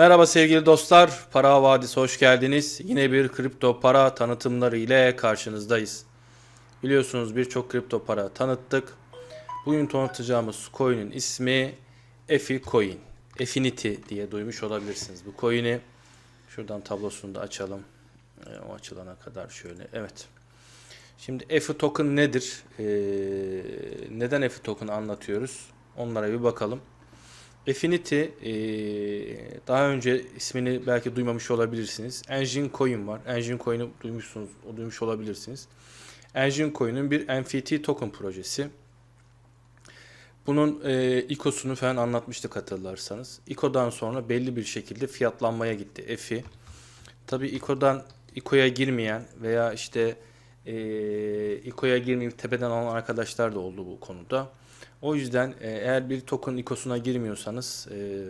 Merhaba sevgili dostlar, Para Vadisi hoş geldiniz. Yine bir kripto para tanıtımları ile karşınızdayız. Biliyorsunuz birçok kripto para tanıttık. Bugün tanıtacağımız coin'in ismi Efi Coin. Efinity diye duymuş olabilirsiniz bu coin'i. Şuradan tablosunu da açalım. E, o açılana kadar şöyle. Evet. Şimdi Efi token nedir? Ee, neden Efi token anlatıyoruz? Onlara bir bakalım. Affinity eee, daha önce ismini belki duymamış olabilirsiniz. Engine Coin var. Engine Coin'i duymuşsunuz, o duymuş olabilirsiniz. Engine Coin'in bir NFT token projesi. Bunun eee ICO'sunu falan anlatmıştık hatırlarsanız. ICO'dan sonra belli bir şekilde fiyatlanmaya gitti EFI. Tabii ICO'dan ICO'ya girmeyen veya işte eee ICO'ya girmeyip tepeden alan arkadaşlar da oldu bu konuda. O yüzden e, eğer bir token ikosuna girmiyorsanız e,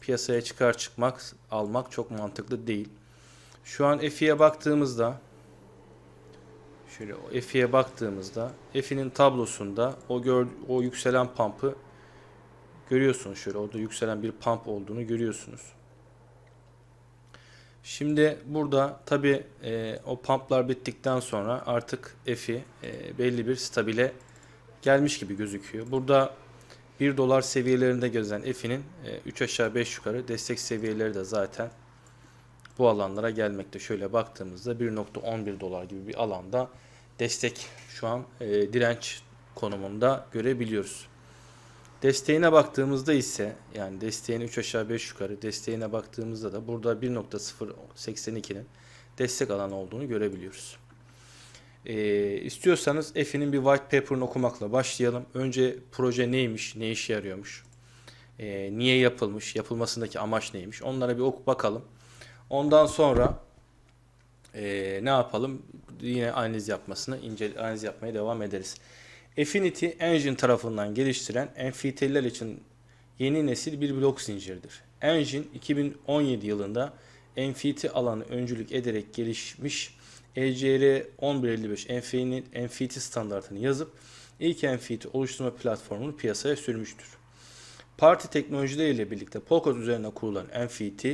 piyasaya çıkar çıkmak almak çok mantıklı değil. Şu an EFI'ye baktığımızda şöyle EFI'ye baktığımızda EFI'nin tablosunda o gör, o yükselen pump'ı görüyorsunuz şöyle orada yükselen bir pump olduğunu görüyorsunuz. Şimdi burada tabi o pumplar bittikten sonra artık EFI e, belli bir stabile gelmiş gibi gözüküyor. Burada 1 dolar seviyelerinde gezen EFI'nin 3 aşağı 5 yukarı destek seviyeleri de zaten bu alanlara gelmekte. Şöyle baktığımızda 1.11 dolar gibi bir alanda destek şu an e, direnç konumunda görebiliyoruz. Desteğine baktığımızda ise yani desteğini 3 aşağı 5 yukarı desteğine baktığımızda da burada 1.082'nin destek alanı olduğunu görebiliyoruz. Ee, istiyorsanız Efi'nin bir white paper'ını okumakla başlayalım. Önce proje neymiş, ne işe yarıyormuş, ee, niye yapılmış, yapılmasındaki amaç neymiş onlara bir oku bakalım. Ondan sonra ee, ne yapalım? Yine analiz yapmasını, ince analiz yapmaya devam ederiz. Affinity Engine tarafından geliştiren NFT'ler için yeni nesil bir blok zinciridir. Engine 2017 yılında NFT alanı öncülük ederek gelişmiş ECR 1155 NFT'nin NFT standartını yazıp ilk NFT oluşturma platformunu piyasaya sürmüştür. Parti teknolojileriyle birlikte Polkadot üzerine kurulan NFT,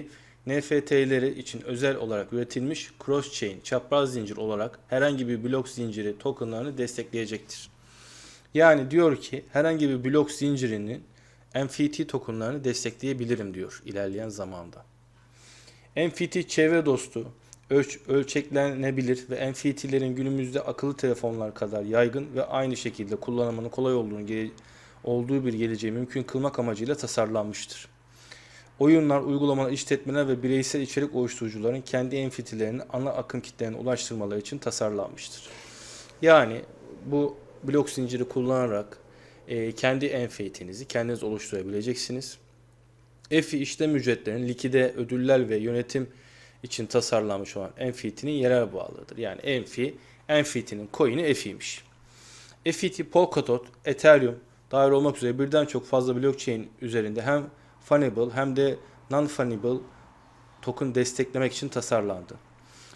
NFT'leri için özel olarak üretilmiş cross-chain, çapraz zincir olarak herhangi bir blok zinciri tokenlarını destekleyecektir. Yani diyor ki herhangi bir blok zincirinin NFT tokenlarını destekleyebilirim diyor ilerleyen zamanda. NFT çevre dostu, ölç, ölçeklenebilir ve NFT'lerin günümüzde akıllı telefonlar kadar yaygın ve aynı şekilde kullanımının kolay olduğunu olduğu bir geleceği mümkün kılmak amacıyla tasarlanmıştır. Oyunlar, uygulamalar, işletmeler ve bireysel içerik oluşturucuların kendi NFT'lerini ana akım kitlerine ulaştırmaları için tasarlanmıştır. Yani bu blok zinciri kullanarak e, kendi NFT'nizi kendiniz oluşturabileceksiniz. EFI işlem ücretlerinin likide ödüller ve yönetim için tasarlanmış olan NFT'nin yerel bağlılığıdır. Yani NFI, NFT'nin coin'i EFI'ymiş. NFT, Polkadot, Ethereum dahil olmak üzere birden çok fazla blockchain üzerinde hem fungible hem de non-fungible token desteklemek için tasarlandı.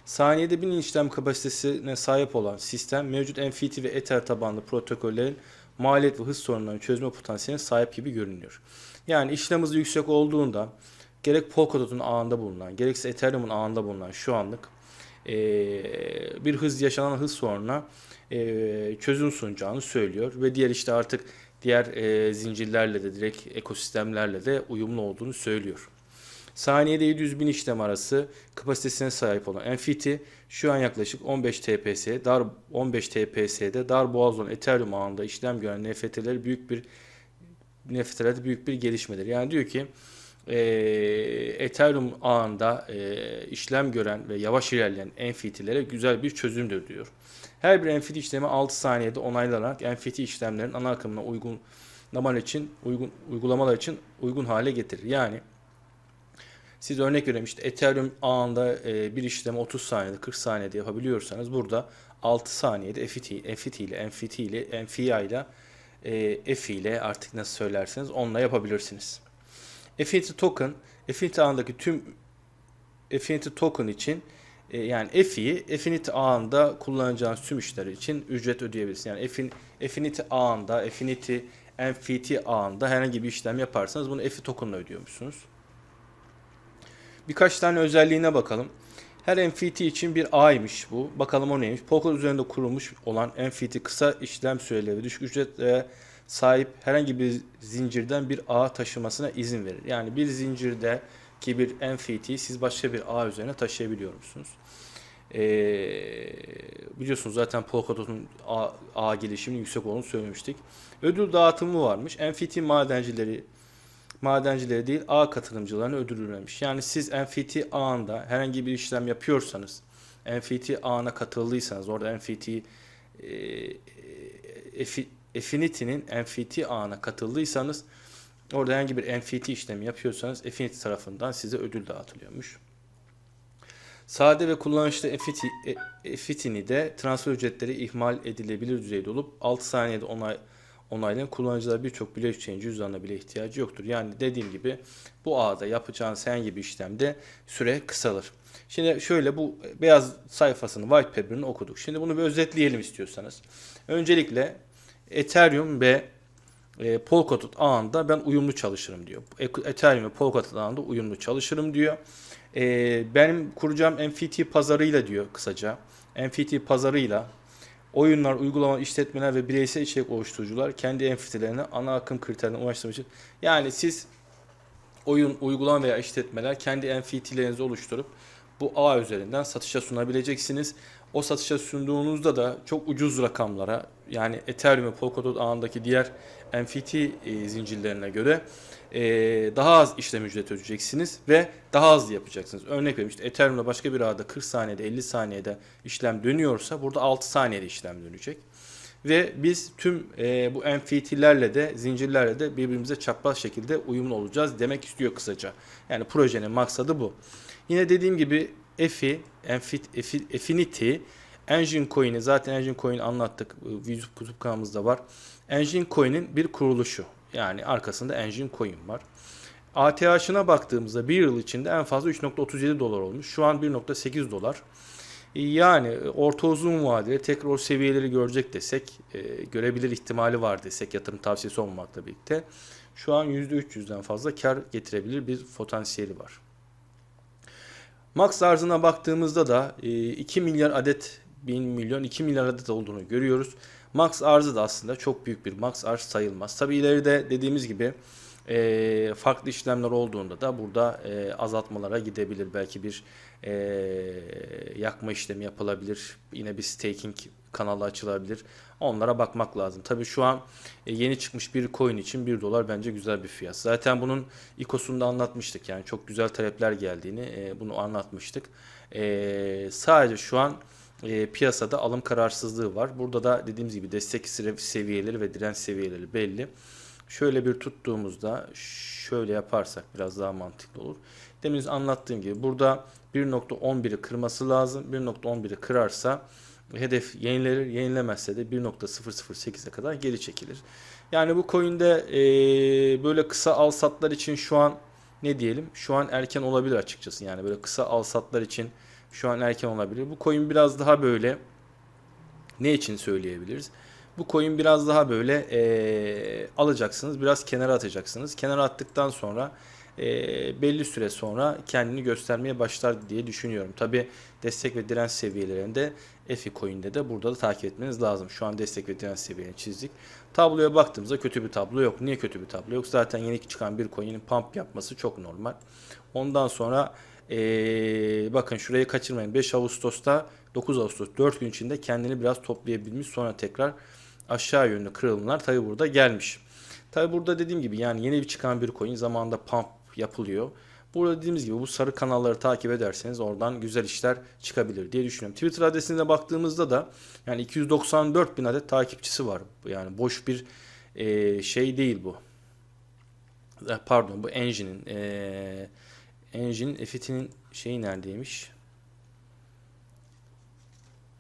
Saniyede 1000 işlem kapasitesine sahip olan sistem mevcut NFT ve Ether tabanlı protokollerin maliyet ve hız sorunlarını çözme potansiyeline sahip gibi görünüyor. Yani işlem hızı yüksek olduğunda gerek Polkadot'un ağında bulunan, gerekse Ethereum'un ağında bulunan şu anlık e, bir hız yaşanan hız sorununa e, çözüm sunacağını söylüyor ve diğer işte artık diğer e, zincirlerle de direkt ekosistemlerle de uyumlu olduğunu söylüyor. Saniyede 700 bin işlem arası kapasitesine sahip olan NFT şu an yaklaşık 15 TPS, dar 15 TPS'de dar boğaz olan Ethereum ağında işlem gören NFT'leri büyük bir NFT'lerde büyük bir gelişmedir. Yani diyor ki e, Ethereum ağında e, işlem gören ve yavaş ilerleyen NFT'lere güzel bir çözümdür diyor. Her bir NFT işlemi 6 saniyede onaylanarak NFT işlemlerin ana akımına uygun için uygun uygulamalar için uygun hale getirir. Yani siz örnek veriyorum işte Ethereum ağında e, bir işlemi 30 saniyede 40 saniyede yapabiliyorsanız burada 6 saniyede FT, FT ile NFT ile MFI ile e, ile artık nasıl söylerseniz onunla yapabilirsiniz. Affinity Token, Affinity ağındaki tüm Affinity Token için e, yani FI'yi Affinity ağında kullanacağınız tüm işler için ücret ödeyebilirsiniz. Yani Affinity ağında, Affinity NFT ağında herhangi bir işlem yaparsanız bunu FI token'la ödüyormuşsunuz. birkaç tane özelliğine bakalım. Her MFT için bir ağymış bu. Bakalım o neymiş. Polkadot üzerinde kurulmuş olan MFT kısa işlem süreleri düşük ücretlere sahip herhangi bir zincirden bir ağ taşımasına izin verir. Yani bir zincirde ki bir MFT'yi siz başka bir ağ üzerine taşıyabiliyor musunuz? Ee, biliyorsunuz zaten Polkadot'un ağ, ağ gelişiminin yüksek olduğunu söylemiştik. Ödül dağıtımı varmış. NFT madencileri madencileri değil ağ katılımcılarına ödül vermiş. Yani siz NFT ağında herhangi bir işlem yapıyorsanız, NFT ağına katıldıysanız, orada NFT e, Efi- Affinity'nin NFT ağına katıldıysanız, orada herhangi bir NFT işlemi yapıyorsanız Affinity tarafından size ödül dağıtılıyormuş. Sade ve kullanışlı Affiti- e- Affinity'de transfer ücretleri ihmal edilebilir düzeyde olup 6 saniyede onay onaylayan kullanıcılar birçok blockchain cüzdanına bile ihtiyacı yoktur. Yani dediğim gibi bu ağda yapacağınız herhangi bir işlemde süre kısalır. Şimdi şöyle bu beyaz sayfasını white paper'ını okuduk. Şimdi bunu bir özetleyelim istiyorsanız. Öncelikle Ethereum ve e, Polkadot ağında ben uyumlu çalışırım diyor. Ethereum ve Polkadot ağında uyumlu çalışırım diyor. E, benim kuracağım NFT pazarıyla diyor kısaca. NFT pazarıyla oyunlar, uygulama, işletmeler ve bireysel içerik oluşturucular kendi NFT'lerine ana akım kriterlerine ulaştırmak için. Yani siz oyun, uygulama veya işletmeler kendi NFT'lerinizi oluşturup bu ağ üzerinden satışa sunabileceksiniz. O satışa sunduğunuzda da çok ucuz rakamlara yani Ethereum ve Polkadot ağındaki diğer NFT e, zincirlerine göre e, daha az işlem ücreti ödeyeceksiniz ve daha hızlı yapacaksınız. Örnek vereyim işte Ethereum'da başka bir ağda 40 saniyede 50 saniyede işlem dönüyorsa burada 6 saniyede işlem dönecek. Ve biz tüm e, bu NFT'lerle de zincirlerle de birbirimize çapraz şekilde uyumlu olacağız demek istiyor kısaca. Yani projenin maksadı bu. Yine dediğim gibi EFI, Enfit, Efi, Affinity, Engine Coin'i zaten Engine Coin'i anlattık. YouTube kanalımızda var. Engine Coin'in bir kuruluşu. Yani arkasında Engine Coin var. ATH'ına baktığımızda bir yıl içinde en fazla 3.37 dolar olmuş. Şu an 1.8 dolar. Yani orta uzun vadede tekrar o seviyeleri görecek desek, e, görebilir ihtimali var desek yatırım tavsiyesi olmamakla birlikte. Şu an %300'den fazla kar getirebilir bir potansiyeli var. Max arzına baktığımızda da e, 2 milyar adet 1000 milyon 2 milyar adet olduğunu görüyoruz. Max arzı da aslında çok büyük bir max arz sayılmaz. Tabi ileride dediğimiz gibi e, farklı işlemler olduğunda da burada e, azaltmalara gidebilir. Belki bir e, yakma işlemi yapılabilir. Yine bir staking kanalı açılabilir. Onlara bakmak lazım. Tabi şu an e, yeni çıkmış bir coin için 1 dolar bence güzel bir fiyat. Zaten bunun ikosunda anlatmıştık. Yani çok güzel talepler geldiğini e, bunu anlatmıştık. E, sadece şu an e, piyasada alım kararsızlığı var. Burada da dediğimiz gibi destek seviyeleri ve direnç seviyeleri belli. Şöyle bir tuttuğumuzda şöyle yaparsak biraz daha mantıklı olur. Demin anlattığım gibi burada 1.11'i kırması lazım. 1.11'i kırarsa hedef yenilenir. Yenilemezse de 1.008'e kadar geri çekilir. Yani bu coin'de e, böyle kısa al satlar için şu an ne diyelim? Şu an erken olabilir açıkçası. Yani böyle kısa al satlar için şu an erken olabilir. Bu coin biraz daha böyle ne için söyleyebiliriz? Bu coin biraz daha böyle e, alacaksınız. Biraz kenara atacaksınız. Kenara attıktan sonra e, belli süre sonra kendini göstermeye başlar diye düşünüyorum. Tabi destek ve direnç seviyelerinde EFI coin'de de burada da takip etmeniz lazım. Şu an destek ve direnç seviyelerini çizdik. Tabloya baktığımızda kötü bir tablo yok. Niye kötü bir tablo yok? Zaten yeni çıkan bir coin'in pump yapması çok normal. Ondan sonra ee, bakın şurayı kaçırmayın. 5 Ağustos'ta 9 Ağustos 4 gün içinde kendini biraz toplayabilmiş. Sonra tekrar aşağı yönlü kırılımlar tabi burada gelmiş. Tabi burada dediğim gibi yani yeni bir çıkan bir coin zamanında pump yapılıyor. Burada dediğimiz gibi bu sarı kanalları takip ederseniz oradan güzel işler çıkabilir diye düşünüyorum. Twitter adresine baktığımızda da yani 294 bin adet takipçisi var. Yani boş bir e, şey değil bu. Pardon bu Engine'in e, Engine Effit'inin şeyi neredeymiş?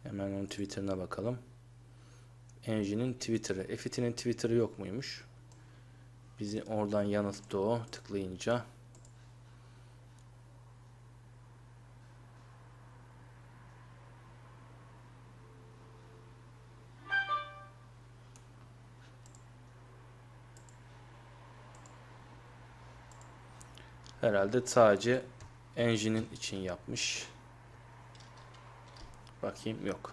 Hemen onun Twitter'ına bakalım. Engine'in Twitter'ı. Effit'inin Twitter'ı yok muymuş? Bizi oradan yanılttı o tıklayınca. Herhalde sadece Engine'in için yapmış. Bakayım yok.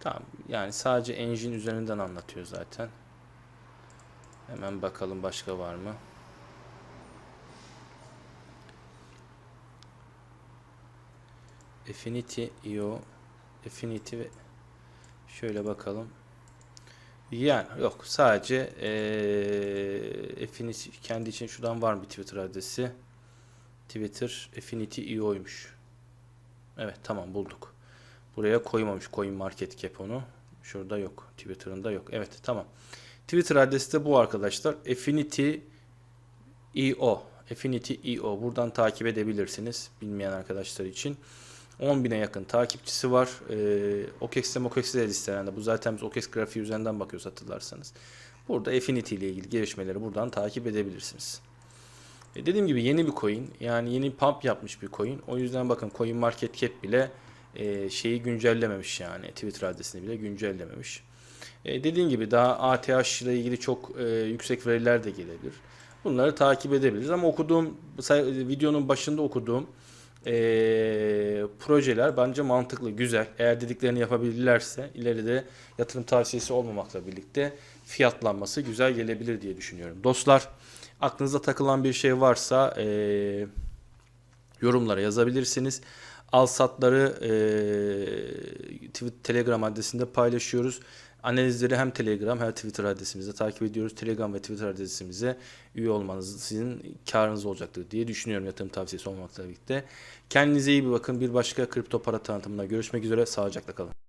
Tamam yani sadece engine üzerinden anlatıyor zaten. Hemen bakalım başka var mı? Affinity IO Affinity ve şöyle bakalım. Yani yok sadece eee Affinity kendi için şuradan var mı bir Twitter adresi? Twitter Affinity IO'ymuş. Evet tamam bulduk. Buraya koymamış Coin Market Cap onu. Şurada yok. Twitter'ında yok. Evet tamam. Twitter adresi de bu arkadaşlar. Affinity EO. Affinity EO. Buradan takip edebilirsiniz. Bilmeyen arkadaşlar için. 10.000'e yakın takipçisi var. Ee, OKEX'te MOKEX'te de listelendi. Bu zaten biz OKEX grafiği üzerinden bakıyoruz hatırlarsanız. Burada Affinity ile ilgili gelişmeleri buradan takip edebilirsiniz. E dediğim gibi yeni bir coin. Yani yeni pump yapmış bir coin. O yüzden bakın Coin Market Cap bile e, şeyi güncellememiş yani. Twitter adresini bile güncellememiş. E, dediğim gibi daha ATH ile ilgili çok e, yüksek veriler de gelebilir. Bunları takip edebiliriz ama okuduğum videonun başında okuduğum e, projeler bence mantıklı, güzel. Eğer dediklerini yapabilirlerse ileride yatırım tavsiyesi olmamakla birlikte fiyatlanması güzel gelebilir diye düşünüyorum. Dostlar aklınıza takılan bir şey varsa e, yorumlara yazabilirsiniz. Al satları e, Twitter, Telegram adresinde paylaşıyoruz. Analizleri hem Telegram hem Twitter adresimizde takip ediyoruz. Telegram ve Twitter adresimize üye olmanız sizin karınız olacaktır diye düşünüyorum yatırım tavsiyesi olmakla birlikte. Kendinize iyi bir bakın. Bir başka kripto para tanıtımında görüşmek üzere. Sağlıcakla kalın.